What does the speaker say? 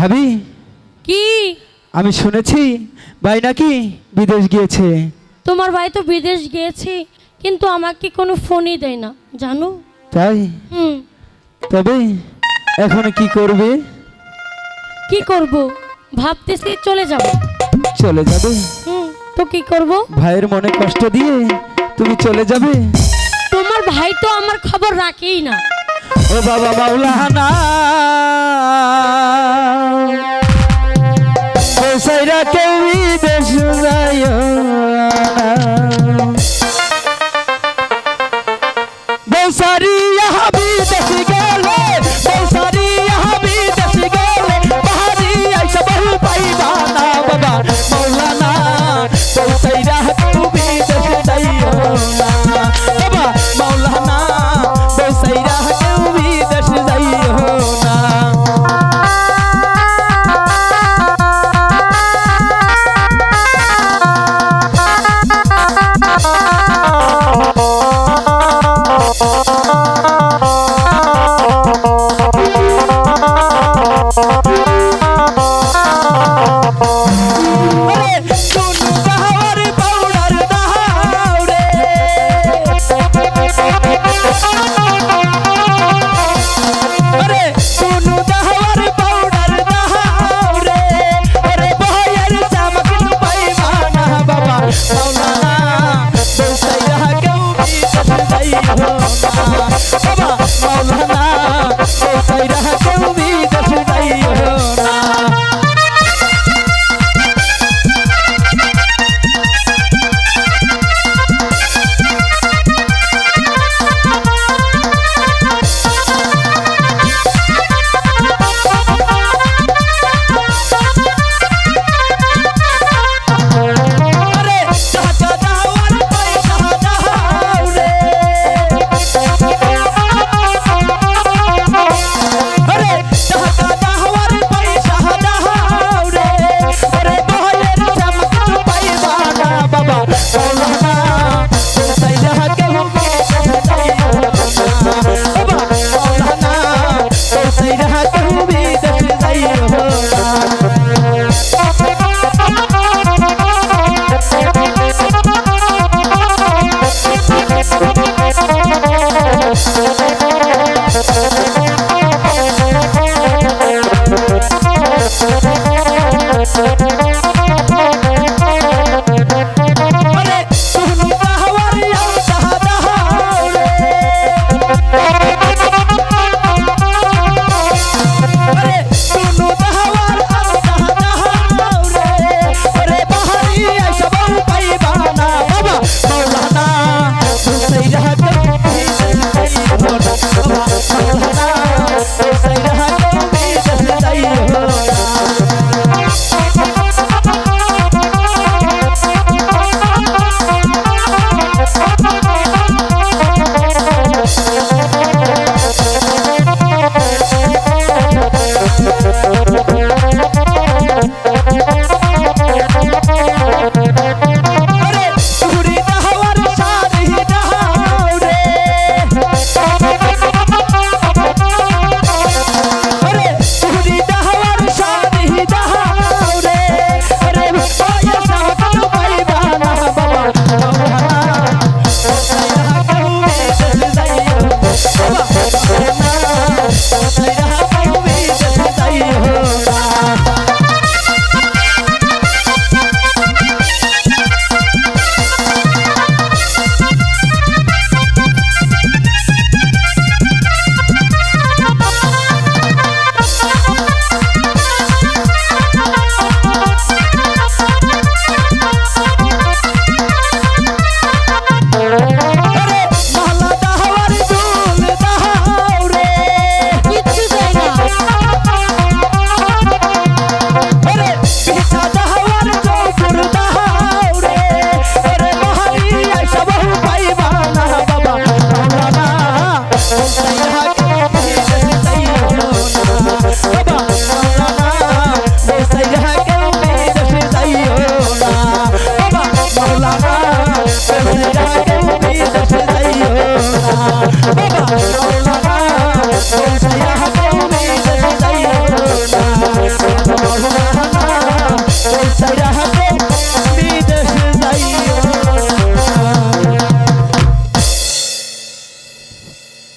ভাবি? কি? আমি শুনেছি ভাই নাকি বিদেশ গিয়েছে? তোমার ভাই তো বিদেশ গিয়েছে কিন্তু আমাকে কোনো ফোনই দেয় না জানো? তাই? হুম। তবে এখন কি করবে? কি করব? ভাবতেছি চলে যাব। চলে যাবে? হুম তো কি করব? ভাইয়ের মনে কষ্ট দিয়ে তুমি চলে যাবে? তোমার ভাই তো আমার খবর রাখেই না। ও বাবা মাওলানা necessário.